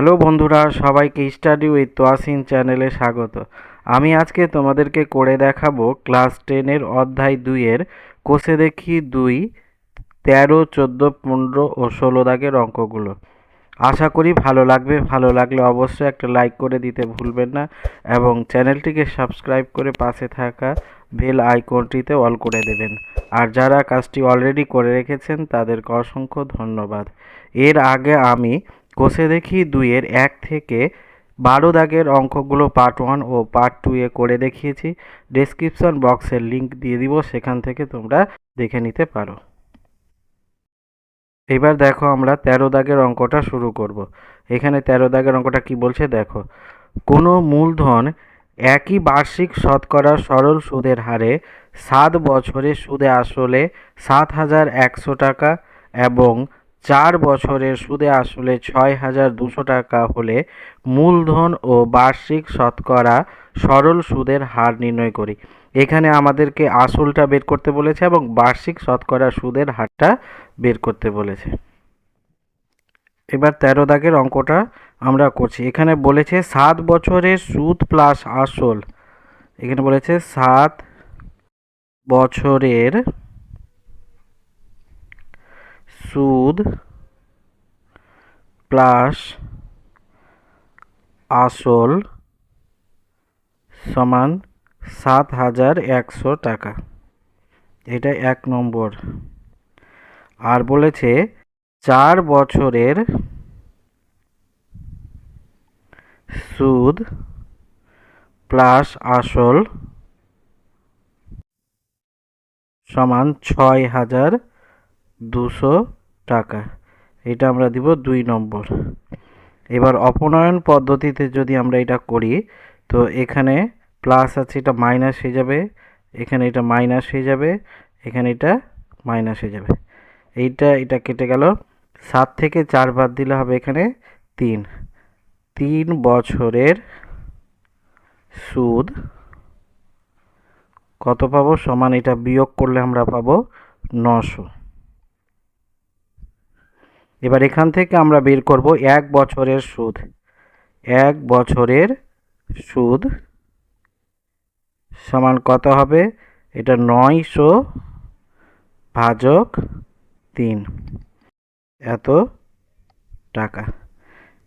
Hello বন্ধুরা, সবাইকে study with Toyasin চ্যানেলে স্বাগত। আমি আজকে তোমাদেরকে করে দেখাবো ক্লাস টেনের অধ্যায় দুইয়ের কোষে দেখি দুই, তেরো, চোদ্দ, পনেরো ও ষোলো দাগের অঙ্কগুলো। আশা করি ভালো লাগবে। ভালো লাগলে অবশ্যই একটা লাইক করে দিতে ভুলবেন না এবং চ্যানেলটিকে সাবস্ক্রাইব করে পাশে থাকা বেল আইকনটিতে অল করে দেবেন। আর যারা কাজটি অলরেডি করে রেখেছেন, তাদেরকে অসংখ্য ধন্যবাদ। এর আগে আমি কোষে দেখি দুইয়ের এক থেকে বারো দাগের অঙ্কগুলো পার্ট ওয়ান ও পার্ট টু এ করে দেখিয়েছি। ডেসক্রিপশন বক্সের লিংক দিয়ে দিব, সেখান থেকে তোমরা দেখে নিতে পারো। এবার দেখো আমরা তেরো দাগের অঙ্কটা শুরু করব। এখানে তেরো দাগের অঙ্কটা কি বলছে? দেখো, কোনো মূলধন একই বার্ষিক শতকরা সরল সুদের হারে সাত বছরে সুদে আসলে সাত হাজার একশো টাকা এবং চার বছরের সুদে আসলে ছয় হাজার দুশো টাকা হলে মূলধন ও বার্ষিক শতকরা সরল সুদের হার নির্ণয় করি। এখানে আমাদেরকে আসলটা বের করতে বলেছে এবং বার্ষিক শতকরা সুদের হারটা বের করতে বলেছে। এবার তেরো দাগের অঙ্কটা আমরা করছি। এখানে বলেছে সাত বছরের সুদ প্লাস আসল। এখানে বলেছে সাত বছরের সুদ প্লাস আসল সমান সাত হাজার একশো টাকা। এটা এক নম্বর। আর বলেছে, চার বছরের সুদ প্লাস আসল সমান ছয় হাজার দুশো টাকা। এটা আমরা দিব দুই নম্বর। এবার অপনয়ন পদ্ধতিতে যদি আমরা এটা করি, তো এখানে প্লাস আছে, এটা মাইনাস হয়ে যাবে। এখানে এটা মাইনাস হয়ে যাবে। এখানে এটা মাইনাস হয়ে যাবে। এইটা, এটা কেটে গেল। সাত থেকে চার বাদ দিলে হবে এখানে তিন। তিন বছরের সুদ কত পাবো? সমান এটা বিয়োগ করলে আমরা পাবো নশো। এবার এখান থেকে আমরা বের করব এক বছরের সুদ। এক বছরের সুদ সমান কত হবে? এটা নয়শো ভাজক তিন। এত টাকা।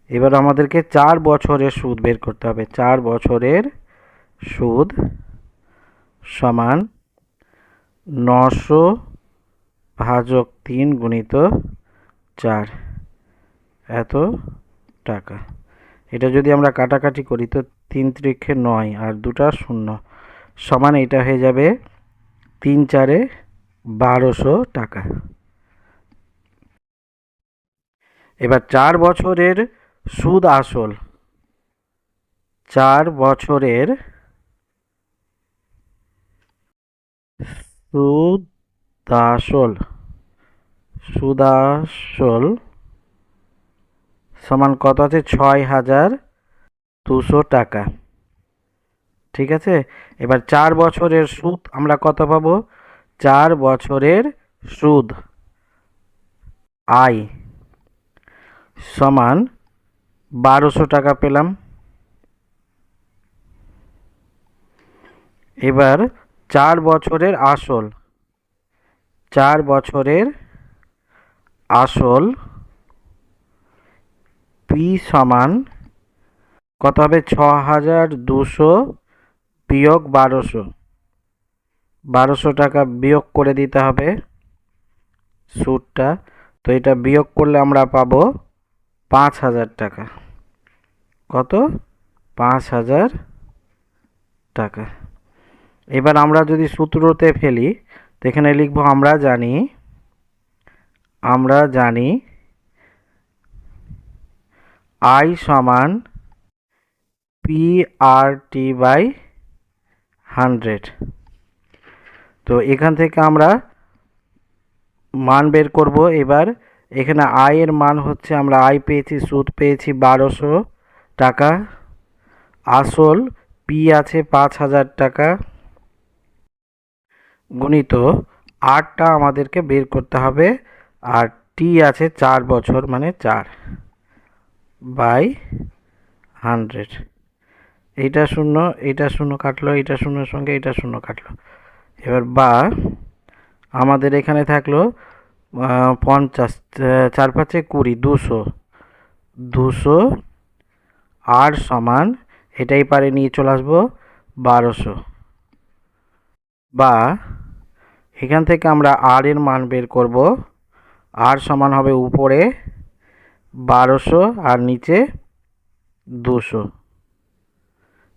এবার আমাদেরকে চার বছরের সুদ বের করতে হবে। চার বছরের সুদ সমান নশো ভাজক তিন গুণিত চার। এত টাকা। এটা যদি আমরা কাটাকাটি করি তো তিন ত্রিক্ষে নয় আর দুটা শূন্য। সমান এটা হয়ে যাবে তিন চারে বারোশো টাকা। এবার চার বছরের সুদ আসল। চার বছরের সুদ আসল। সুদাসল সমান কত আছে? ছয় হাজার দুশো টাকা। ঠিক আছে? এবার চার বছরের সুদ আমরা কত পাবো? চার বছরের সুদ আয় সমান বারোশো টাকা পেলাম। এবার চার বছরের আসল, চার বছরের আসল পি সমান কত হবে? ছ হাজার দুশো বিয়োগ বারোশো। বারোশো টাকা বিয়োগ করে দিতে হবে সুদটা। তো এটা বিয়োগ করলে আমরা পাবো পাঁচ হাজার টাকা। কত? পাঁচ হাজার টাকা। এবার আমরা যদি সূত্রতে ফেলি, তো এখানে লিখব, আমরা জানি আমরা জানি আই সমান P R T by hundred তো এখান থেকে আমরা মান বের করব এবার। এখানে আয়ের মান হচ্ছে আমরা আয় পেয়েছি, সুদ পেয়েছি বারোশো টাকা। আসল পি আছে পাঁচ হাজার টাকা। গুণিত আটটা আমাদেরকে বের করতে হবে। আর টি আছে চার বছর মানে চার বাই হান্ড্রেড। এইটা শূন্য এইটা শূন্য কাটলো, এইটা শূন্যের সঙ্গে এইটা শূন্য কাটলো। এবার বা আমাদের এখানে থাকল পঞ্চাশ চার পাঁচে কুড়ি, দুশো দুশো আর সমান এটাই পারে নিয়ে চলে আসব বারোশো। বা এখান থেকে আমরা আর এর মান বের করব। আর সমান হবে উপরে বারোশো আর নিচে দুশো।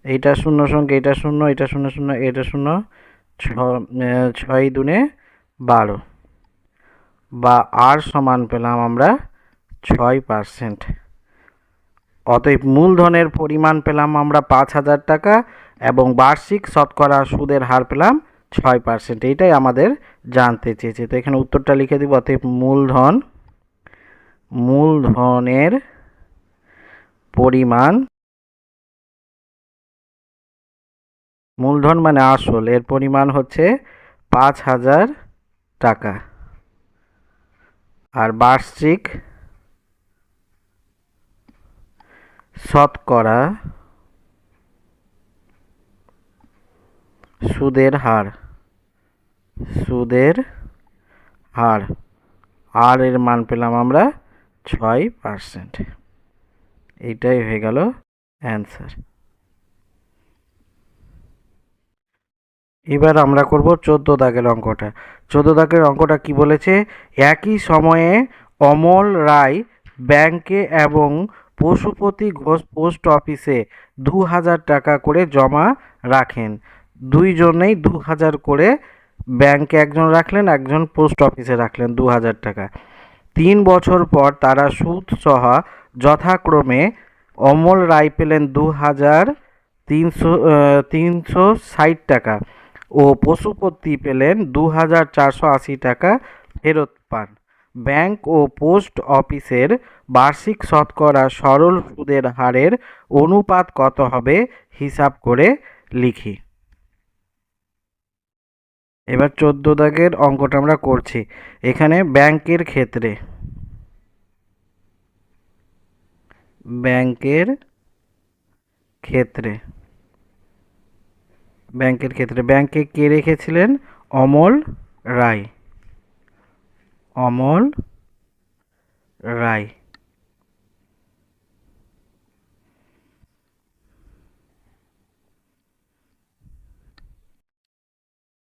এইটা শূন্য সঙ্গে এটা শূন্য এটা শূন্য শূন্য, এটা শূন্য, ছ ছয় দুনে বারো। বা আর সমান পেলাম আমরা ছয় পার্সেন্ট। অতএব মূলধনের পরিমাণ পেলাম আমরা পাঁচ হাজার টাকা এবং বার্ষিক শতকরা সুদের হার পেলাম ছয় পার্সেন্ট এইটাই আমাদের জানতে চেয়েছে। তো এখানে উত্তরটা লিখে দিব, অতএব মূলধন, মূলধনের পরিমাণ, মূলধন মানে আসল, এর পরিমাণ হচ্ছে পাঁচ হাজার টাকা। আর বার্ষিক শতকরা সুদের হার। সুদের হার। আর এর মান পেলাম আমরা ছয় পার্সেন্ট এইটাই হয়ে গেল অ্যান্সার এবার আমরা করব চোদ্দ দাগের অঙ্কটা। চোদ্দ দাগের অঙ্কটা কি বলেছে? একই সময়ে অমল রায় ব্যাংকে এবং পশুপতি ঘোষ পোস্ট অফিসে দু হাজার টাকা করে জমা রাখেন। দুইজনেই দু হাজার করে ব্যাংকে একজন রাখলেন, একজন পোস্ট অফিসে রাখলেন দু হাজার টাকা। তিন বছর পর তারা সুদ সহ যথাক্রমে অমল রায় পেলেন দু হাজার তিনশো তিনশো ষাট টাকা ও পশুপতি পেলেন দু হাজার চারশো আশি টাকা ফেরত পান। ব্যাংক ও পোস্ট অফিসের বার্ষিক শতকরা সরল সুদের হারের অনুপাত কত হবে হিসাব করে লিখি। এবার চোদ্দ দাগের অঙ্কটা আমরা করছি। এখানে ব্যাংকের ক্ষেত্রে ব্যাংকের ক্ষেত্রে ব্যাংকের ক্ষেত্রে ব্যাংকে কে রেখেছিলেন? অমল রায়। অমল রায়।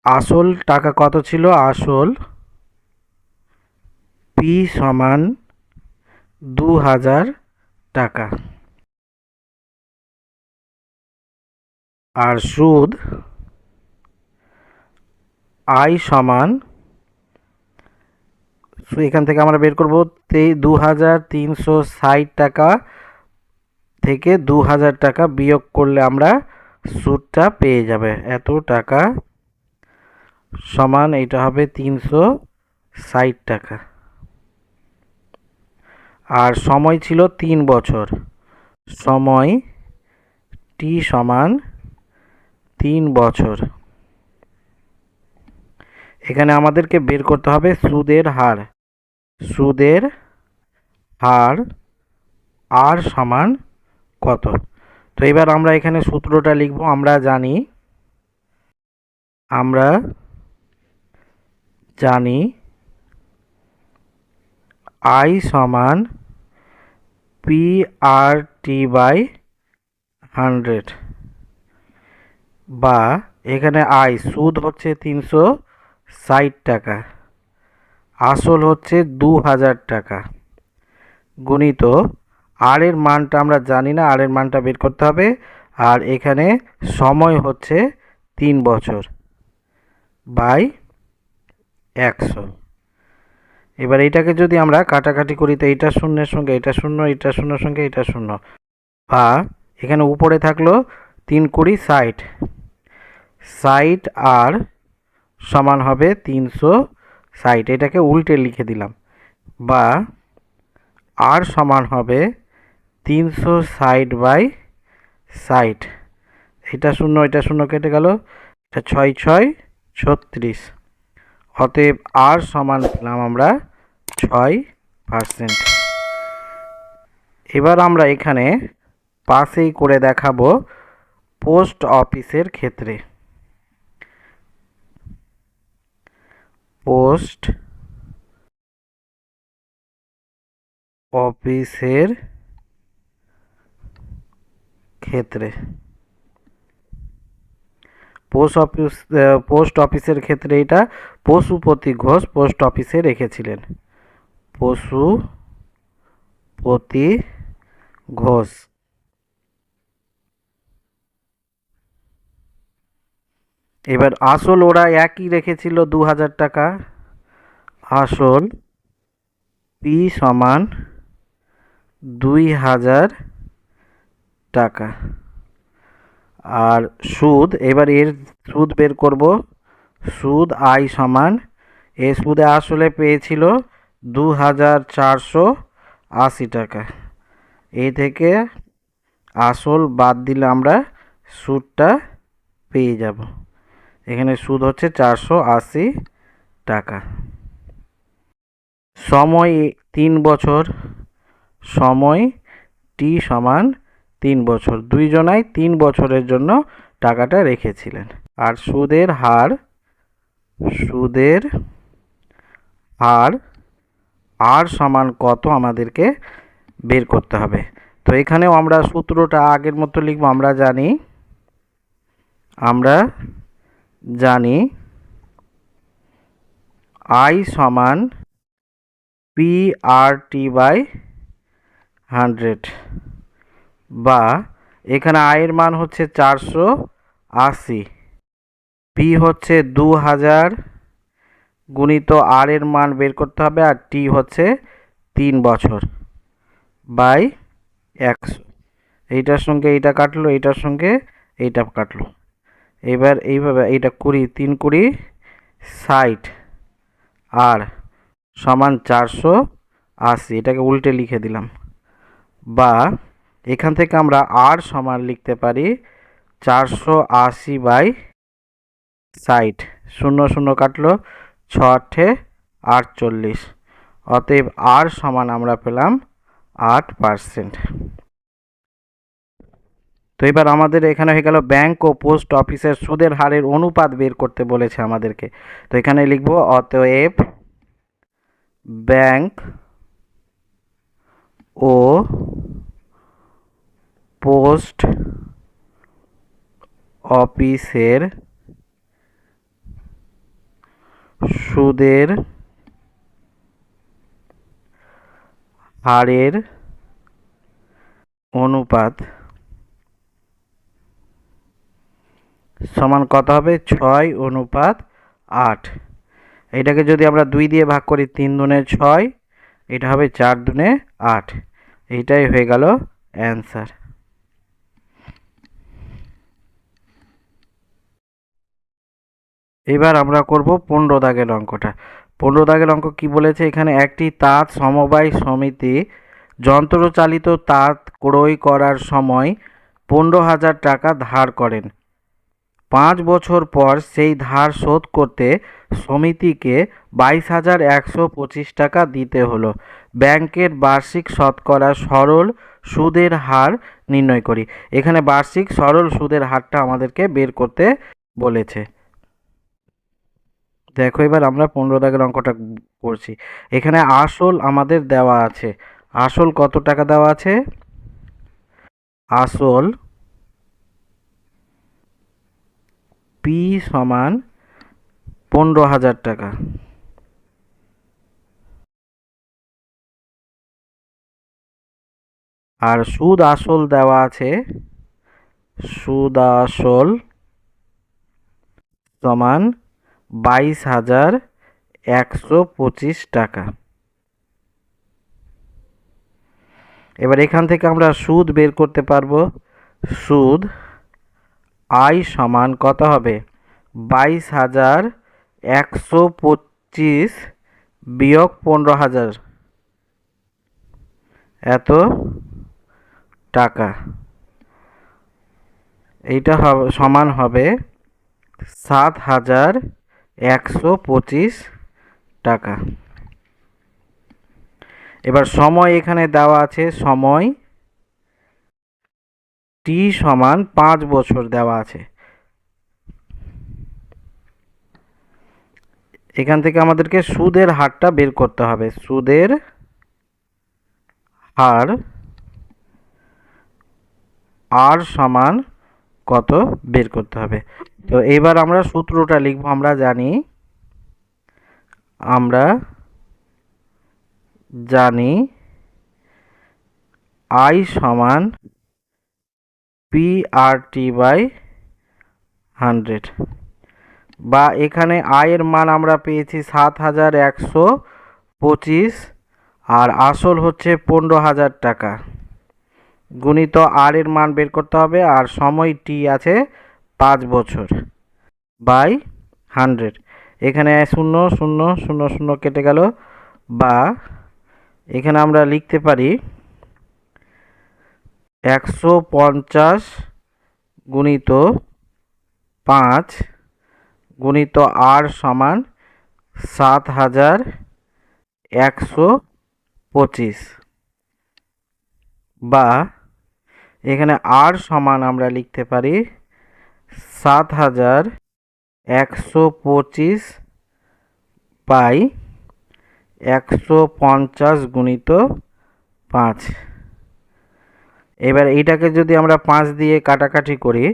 আসল টাকা কত ছিল? আসল পি সমান দু হাজার টাকা। আর সুদ আই সমান এখান থেকে আমরা বের করব তে দু হাজার তিনশো ষাট টাকা থেকে দু হাজার টাকা বিয়োগ করলে আমরা সুদটা পেয়ে যাবে। এত টাকা সমান এটা হবে তিনশো ষাট টাকা। আর সময় ছিল তিন বছর। সময় টি সমান তিন বছর। এখানে আমাদেরকে বের করতে হবে সুদের হার। সুদের হার আর সমান কত? তো এবার আমরা এখানে সূত্রটা লিখব, আমরা জানি, আমরা জানি আই সমান P R T by hundred বা এখানে আই সুদ হচ্ছে তিনশো ষাট টাকা, আসল হচ্ছে দু হাজার টাকা। গুণিত আর এর মানটা আমরা জানি না আর এর মানটা বের করতে হবে, আর এখানে সময় হচ্ছে তিন বছর বাই একশো। এবার এইটাকে যদি আমরা কাটাকাটি করি, তো এইটা শূন্যের সঙ্গে এটা শূন্য এটা শূন্যের সঙ্গে এটা শূন্য। বা এখানে উপরে থাকল তিন কুড়ি ষাট। ষাট আর সমান হবে তিনশো ষাট। এটাকে উল্টে লিখে দিলাম। বা আর সমান হবে তিনশো ষাট বাই ষাট। এটা শূন্য এটা শূন্য কেটে গেল। এটা ছয় ছয়, ছত্রিশ। অতএব আর সমান পেলাম আমরা ছয় পার্সেন্ট এবার আমরা এখানে পাশেই করে দেখাবো পোস্ট অফিসের ক্ষেত্রে। পোস্ট অফিসের ক্ষেত্রে। পোস্ট অফিস পোস্ট অফিসের ক্ষেত্রে এটা পশুপতি ঘোষ পোস্ট অফিসে রেখেছিলেন। পশুপতি ঘোষ। এবার আসল ওরা একই রেখেছিল দু হাজার টাকা। আসল পি সমান দুই হাজার টাকা। আর সুদ, এবার এর সুদ বের করব। সুদ আই সমান, এ সুদে আসলে পেয়েছিল দু হাজার চারশো আশি টাকা। এই থেকে আসল বাদ দিলে আমরা সুদটা পেয়ে যাব। এখানে সুদ হচ্ছে চারশো আশি টাকা। সময় তিন বছর, সময় টি সমান তিন বছর। দুইজনাই তিন বছরের জন্য টাকাটা রেখেছিলেন। আর সুদের হার সুদের হার, আর সমান কত আমাদেরকে বের করতে হবে। তো এখানেও আমরা সূত্রটা আগের মতো লিখব, আমরা জানি আমরা জানি আই সমান P R T by hundred বা এখানে আয়ের মান হচ্ছে চারশো আশি। পি হচ্ছে দু হাজার গুণিত আর এর মান বের করতে হবে আর টি হচ্ছে তিন বছর বাই একশো। এইটার সঙ্গে এইটা কাটলো, এইটার সঙ্গে এইটা কাটলো। এবার এইভাবে এইটা কুড়ি, তিন কুড়ি ষাট আর সমান চারশো আশি। এটাকে উল্টে লিখে দিলাম বা এখান থেকে আমরা আর সমান লিখতে পারি চারশো আশি বাই ষাট। শূন্য শূন্য কাটলো ছ আটে আটচল্লিশ। অতএব আর সমান আমরা পেলাম আট পার্সেন্ট। তো এবার আমাদের এখানে হয়ে গেল ব্যাংক ও পোস্ট অফিসের সুদের হারের অনুপাত বের করতে বলেছে আমাদেরকে। তো এখানে লিখব, অতএব ব্যাংক ও পোস্ট অফিসের সুদের হারের অনুপাত সমান কত হবে? ছয় অনুপাত আট। এটাকে যদি আমরা দুই দিয়ে ভাগ করি, তিন দুনে ছয়, এটা হবে চার দুনে আট। এইটাই হয়ে গেল অ্যান্সার। এবার আমরা করব পনেরো দাগের অঙ্কটা। পনেরো দাগের অঙ্ক কি বলেছে? এখানে একটি তাঁত সমবায় সমিতি যন্ত্রচালিত তাঁত ক্রয় করার সময় পনেরো হাজার টাকা ধার করেন। পাঁচ বছর পর সেই ধার শোধ করতে সমিতিকে বাইশ হাজার একশো পঁচিশ টাকা দিতে হলো। ব্যাংকের বার্ষিক শতকরা সরল সুদের হার নির্ণয় করি। এখানে বার্ষিক সরল সুদের হারটা আমাদেরকে বের করতে বলেছে। দেখো এবার আমরা পনেরো দাগের অঙ্কটা করছি। এখানে আসল আমাদের দেওয়া আছে। আসল কত টাকা দেওয়া আছে? আসল পি সমান পনেরো হাজার টাকা। আর সুদ আসল দেওয়া আছে, সুদ আসল সমান বাইশ হাজার একশো পঁচিশ টাকা। এবার এখান থেকে আমরা সুদ বের করতে পারব। সুদ আই সমান কত হবে? বাইশ হাজার একশো পঁচিশ বিয়োগ পনেরো হাজার। এত টাকা। এইটা সমান হবে সাত হাজার একশো পঁচিশ টাকা। এবার সময় এখানে দেওয়া আছে, সময় টি সমান পাঁচ বছর দেওয়া আছে। এখান থেকে আমাদেরকে সুদের হারটা বের করতে হবে। সুদের হার আর সমান কত বের করতে হবে? তো এবার আমরা সূত্রটা লিখব, আমরা জানি আমরা জানি আই সমান P R T by hundred বা এখানে আয়ের মান আমরা পেয়েছি সাত হাজার একশো পঁচিশ, আর আসল হচ্ছে পনেরো হাজার টাকা। গুণিত আর এর মান বের করতে হবে, আর সময় টি আছে পাঁচ বছর। By hundred. এখানে শূন্য শূন্য শূন্য শূন্য কেটে গেল। বা এখানে আমরা লিখতে পারি একশো পঞ্চাশ গুণিত পাঁচ গুণিত আর সমান সাত হাজার একশো পঁচিশ। বা এখানে আর সমান আমরা লিখতে পারি সাত হাজার একশো পঁচিশ বাই একশো পঞ্চাশ গুণিত পাঁচ। এবার এইটাকে যদি আমরা পাঁচ দিয়ে কাটাকাটি করি,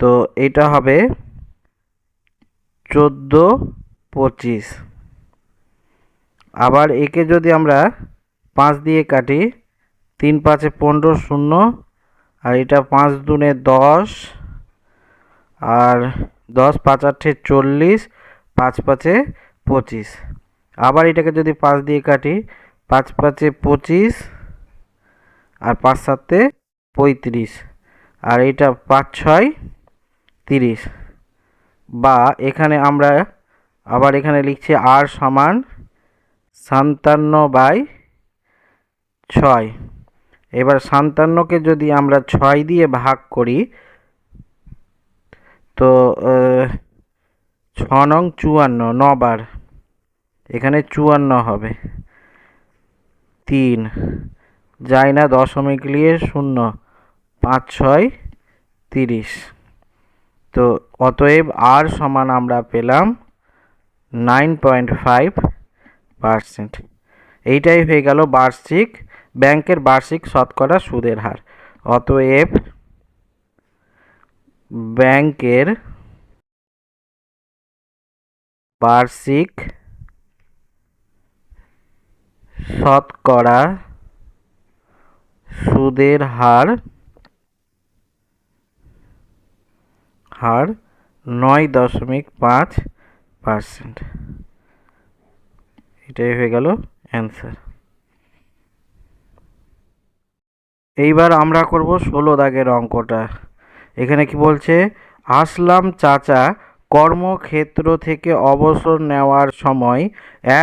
তো এটা হবে চোদ্দ পঁচিশ। আবার একে যদি আমরা পাঁচ দিয়ে কাটি, তিন পাঁচে পনেরো শূন্য, আর এটা পাঁচ দুনে দশ। আর দশ পাঁচ আটে চল্লিশ, পাঁচ পাঁচে পঁচিশ। আবার এটাকে যদি পাঁচ দিয়ে কাটি, পাঁচ পাঁচে পঁচিশ আর পাঁচ সাতে পঁয়ত্রিশ। আর এটা পাঁচ ছয় তিরিশ। বা এখানে আমরা আবার এখানে লিখছি আর সমান সাতান্ন বাই ছয়। এবার সাতান্নকে যদি আমরা ছয় দিয়ে ভাগ করি তো ছ নং চুয়ান্ন, নবার। এখানে চুয়ান্ন হবে। তিন যায় না দশমিক নিয়ে শূন্য, পাঁচ, ছয়, তিরিশ। তো, অতএব আর সমান আমরা পেলাম নাইন পয়েন্ট ফাইভ পারসেন্ট। এইটাই হয়ে গেল বার্ষিক, ব্যাংকের বার্ষিক শতকরা সুদের হার। অতএব ব্যাংকের বার্ষিক শতকরা সুদের হার হার নয় দশমিক পাঁচ পার্সেন্ট। এটাই হয়ে গেল অ্যান্সার। এইবার আমরা করব ষোলো দাগের অঙ্কটা। এখানে কি বলছে? আসলাম চাচা, কর্মক্ষেত্র থেকে অবসর নেওয়ার সময়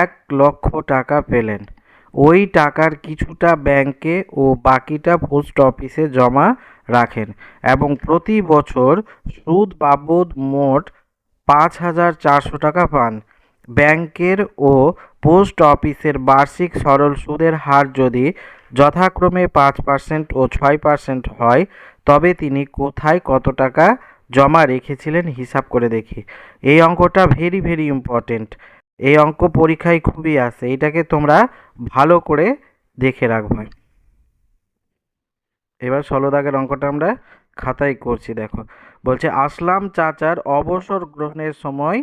এক লক্ষ টাকা পেলেন। ওই টাকার কিছুটা ব্যাংকে ও বাকিটা পোস্ট অফিসে জমা রাখেন এবং প্রতি বছর সুদ বাবদ মোট পাঁচ হাজার চারশো টাকা পান। ব্যাংকের ও পোস্ট অফিসের বার্ষিক সরল সুদের হার যদি যথাক্রমে পাঁচ পার্সেন্ট ও ছয় পার্সেন্ট হয় তবে তিনি কোথায় কত টাকা জমা রেখেছিলেন হিসাব করে দেখি। এই অঙ্কটা ভেরি ভেরি ইম্পর্টেন্ট এই অঙ্ক পরীক্ষায় খুবই আসে এটাকে তোমরা ভালো করে দেখে রাখবে। এবার ষোলো দাগের অঙ্কটা আমরা খাতায় করছি, দেখো। বলছে, আসলাম চাচার অবসর গ্রহণের সময়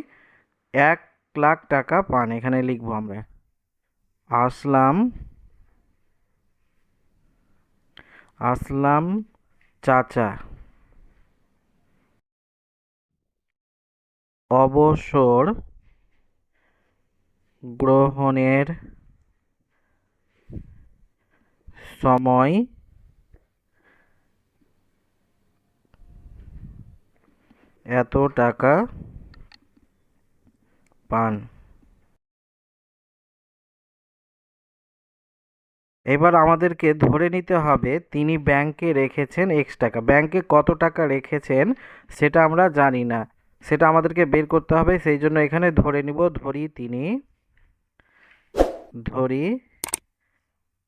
এক লাখ টাকা পান। এখানে লিখব আমরা। আসলাম আসলাম চাচা। অবসর গ্রহণের সময় এত টাকা পান। এবার আমাদেরকে ধরে নিতে হবে তিনি ব্যাংকে রেখেছেন এক্স টাকা। ব্যাংকে কত টাকা রেখেছেন সেটা আমরা জানি না। সেটা আমাদেরকে বের করতে হবে, সেই জন্য এখানে ধরে নিব, ধরি তিনি ধরি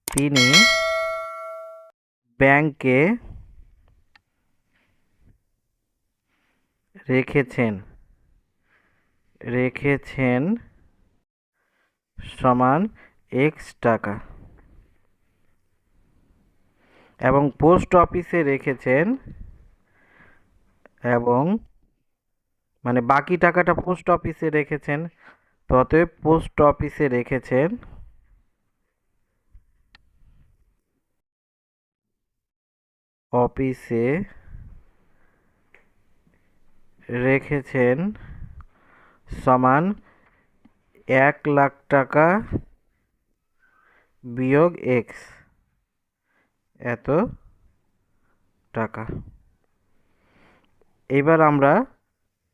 তিনি ব্যাংকে রেখেছেন রেখেছেন সমান এক্স টাকা। এবং পোস্ট অফিসে রেখেছেন এবং মানে বাকি টাকাটা পোস্ট অফিসে রেখেছেন, তো পোস্ট অফিসে রেখেছেন। অফিসে রেখেছেন সমান এক লাখ টাকা বিয়োগ এক্স এত টাকা। এবার আমরা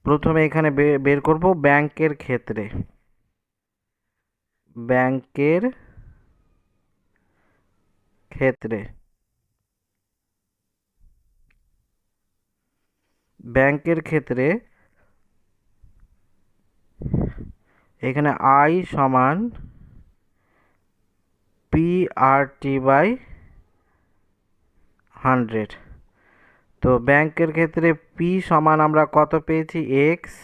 প্রথমে এখানে বের করব ব্যাংকের ক্ষেত্রে। ব্যাংকের ক্ষেত্রে। ব্যাংকের ক্ষেত্রে এখানে আই সমান P R T by hundred. তো ব্যাংকের ক্ষেত্রে পি সমান আমরা কত পেয়েছি? এক্স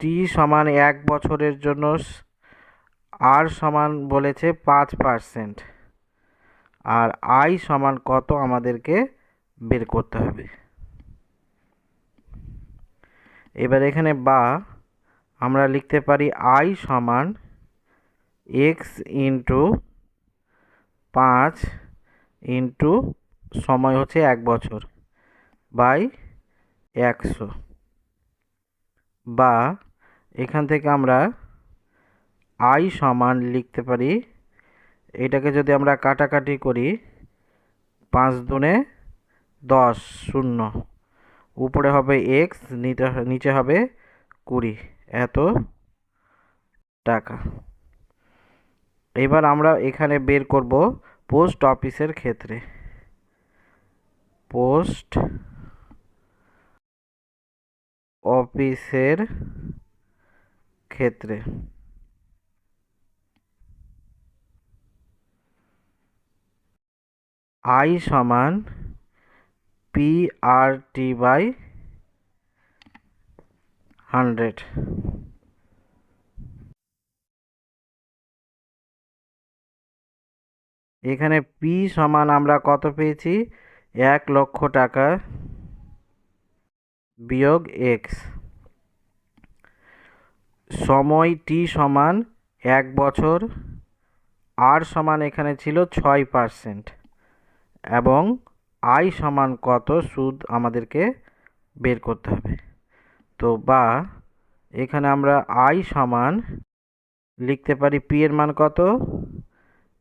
টি সমান এক বছরের জন্য আর সমান বলেছে পাঁচ পার্সেন্ট আর আই সমান কত আমাদেরকে বের করতে হবে? এবার এখানে বা আমরা লিখতে পারি আই সমান এক্স ইন্টু পাঁচ ইন্টু সময় হচ্ছে এক বছর বাই একশো। বা এখান থেকে আমরা আই সমান লিখতে পারি, এটাকে যদি আমরা কাটাকাটি করি পাঁচ দুনে দশ শূন্য, উপরে হবে এক্স নিচে হবে কুড়ি, এত টাকা। এবার আমরা এখানে বের করব পোস্ট অফিসের ক্ষেত্রে। পোস্ট অফিসের ক্ষেত্রে। আই সমান P R T by hundred. এখানে পি সমান আমরা কত পেয়েছি? এক লক্ষ টাকা বিয়োগ এক্স সময় টি সমান এক বছর আর সমান এখানে ছিল ছয় পার্সেন্ট এবং আই সমান কত সুদ আমাদেরকে বের করতে হবে। তো বা এখানে আমরা আই সমান লিখতে পারি পি এর মান কত?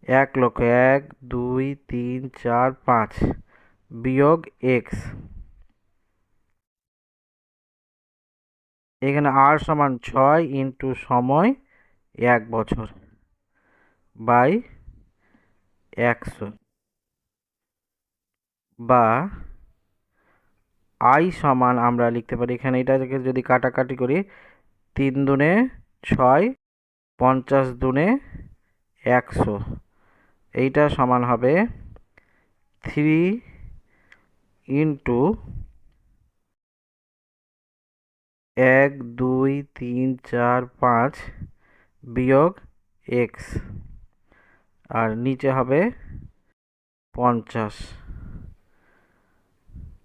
এক লক্ষ এক, দুই, তিন, চার, পাঁচ। বিয়োগ এক্স এখানে আর সমান ছয় ইন্টু সময় এক বছর বাই একশো বা আই সমান আমরা লিখতে পারি, এখানে এটাকে যদি কাটাকাটি করি, তিন দুনে ছয়, পঞ্চাশ দুনে একশো। এইটা সমান হবে থ্রি ইন্টু এক, দুই, তিন, চার, পাঁচ বিয়োগ এক্স আর নিচে হবে পঞ্চাশ।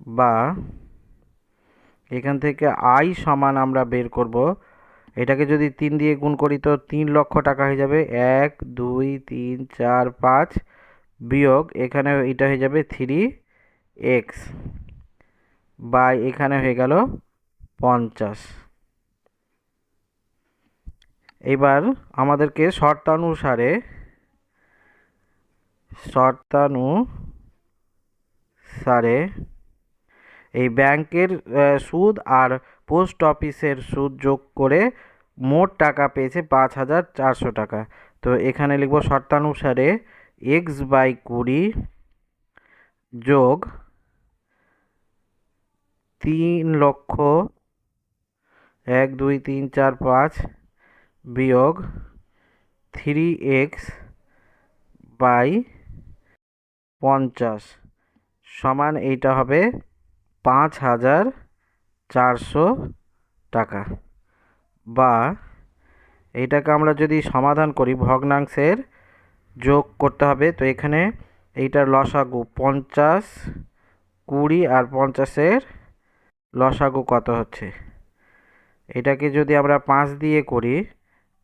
বা এখান থেকে আই সমান আমরা বের করব। এটাকে যদি তিন দিয়ে গুণ করি তো তিন লক্ষ টাকা হয়ে যাবে। এক, দুই, তিন, চার, পাঁচ বিয়োগ এখানে এটা হয়ে যাবে থ্রি এক্স বা এখানে হয়ে গেল পঞ্চাশ। এবার আমাদেরকে শর্তানুসারে শর্তানুসারে এই ব্যাংকের সুদ আর পোস্ট অফিসের সুদ যোগ করে মোট টাকা পেয়েছে পাঁচ হাজার চারশো টাকা। তো এখানে লিখব শর্তানুসারে এক্স বাই কুড়ি যোগ তিন লক্ষ এক, দুই, তিন, চার, পাঁচ বিয়োগ থ্রি এক্স বাই পঞ্চাশ সমান এইটা হবে পাঁচ হাজার চারশো টাকা। বা এইটাকে আমরা যদি সমাধান করি, ভগ্নাংশের যোগ করতে হবে, তো এখানে এইটার লসাগু পঞ্চাশ কুড়ি আর পঞ্চাশের লসাগু কত হচ্ছে? এটাকে যদি আমরা পাঁচ দিয়ে করি,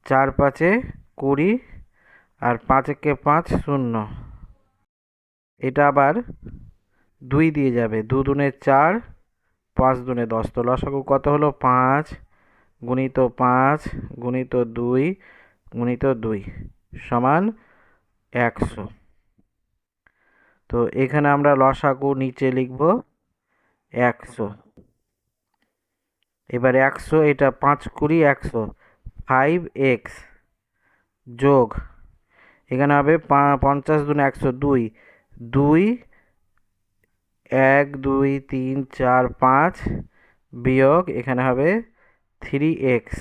চার পাঁচে কুড়ি আর পাঁচ একে পাঁচ শূন্য। এটা আবার দুই দিয়ে যাবে, দু দুনে চার, পাঁচ দুনে দশ। তো লসাগু কত হলো? পাঁচ গুণিত পাঁচ গুণিত দুই গুণিত দুই সমান একশো। তো এখানে আমরা লসাগু নিচে লিখব একশো। এবার একশো, এটা পাঁচ কুড়ি, একশো। ফাইভ এক্স যোগ, এখানে হবে পঞ্চাশ দুনে একশো দুই। দুই, এক, দুই, তিন, চার, পাঁচ বিয়োগ, এখানে হবে থ্রি এক্স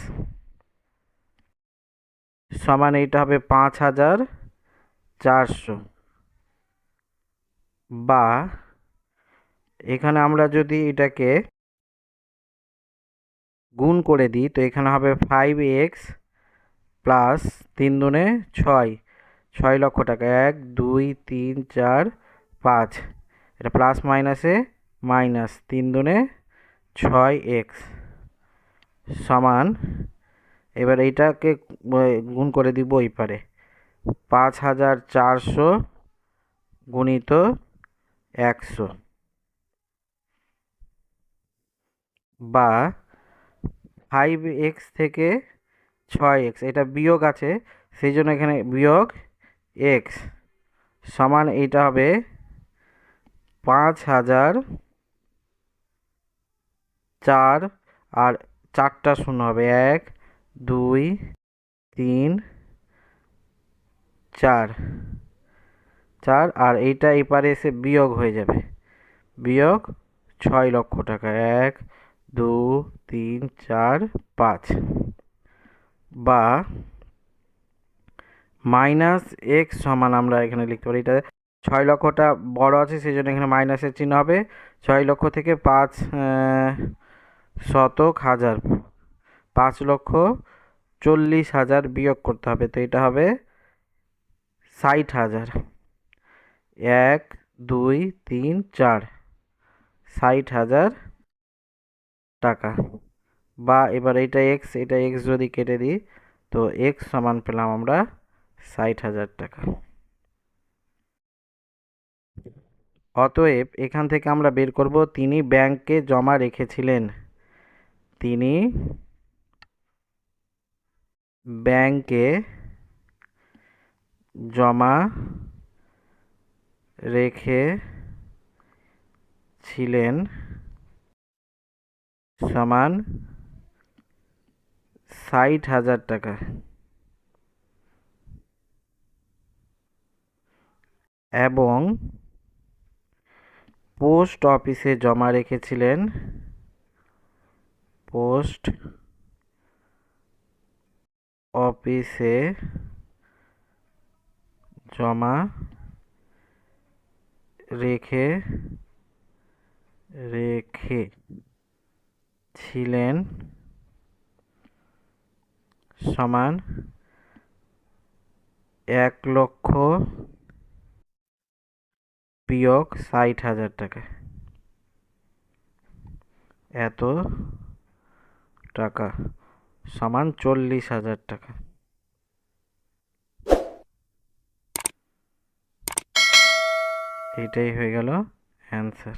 সমান এইটা হবে পাঁচ হাজার চারশো। বা, এখানে আমরা যদি এটাকে গুণ করে দিই, তো এখানে হবে ফাইভ এক্স প্লাস তিন দুনে ছয়। ছয় লক্ষ টাকা, এক, দুই, তিন, চার, পাঁচ। এটা প্লাস মাইনাসে মাইনাস তিন দুনে ছয় এক্স সমান। এবার এইটাকে গুণ করে দিব ওই পারে। পাঁচ হাজার চারশো গুণিত একশো। বা ফাইভ এক্স থেকে ছয় এক্স এটা বিয়োগ আছে সেই জন্য এখানে বিয়োগ এক্স সমান এইটা হবে পাঁচ হাজার চার, আর চারটা শূন্য হবে এক, দুই, তিন, চার। চার, আর এইটা এপারে এসে বিয়োগ হয়ে যাবে। বিয়োগ ছয় লক্ষ টাকা, এক দু, তিন, চার, পাঁচ বা মাইনাস এক্স সমান আমরা এখানে লিখতে পারি। এটা ছয় লক্ষটা বড় আছে সেই জন্য এখানে মাইনাসের চিহ্ন হবে। ছয় লক্ষ থেকে পাঁচ শতক হাজার, পাঁচ লক্ষ চল্লিশ হাজার বিয়োগ করতে হবে। তো এটা হবে ষাট হাজার। এক, দুই, তিন, চার, ষাট হাজার টাকা। বা এবার এটা এক্স এটা এক্স যদি কেটে দিই, তো এক্স সমান পেলাম আমরা ষাট হাজার টাকা। অতএব এখান থেকে আমরা বের করব, তিনি ব্যাংকে জমা রেখেছিলেন। তিনি ব্যাংকে জমা রেখেছিলেন। সমান ষাট হাজার টাকা। এবং পোস্ট অফিসে জমা রেখেছিলেন পোস্ট অফিসে জমা রেখে রেখে ছিলেন সমান এক লক্ষ বিয়োগ ষাট হাজার টাকা। এত টাকা সমান চল্লিশ হাজার টাকা। এটাই হয়ে গেল অ্যান্সার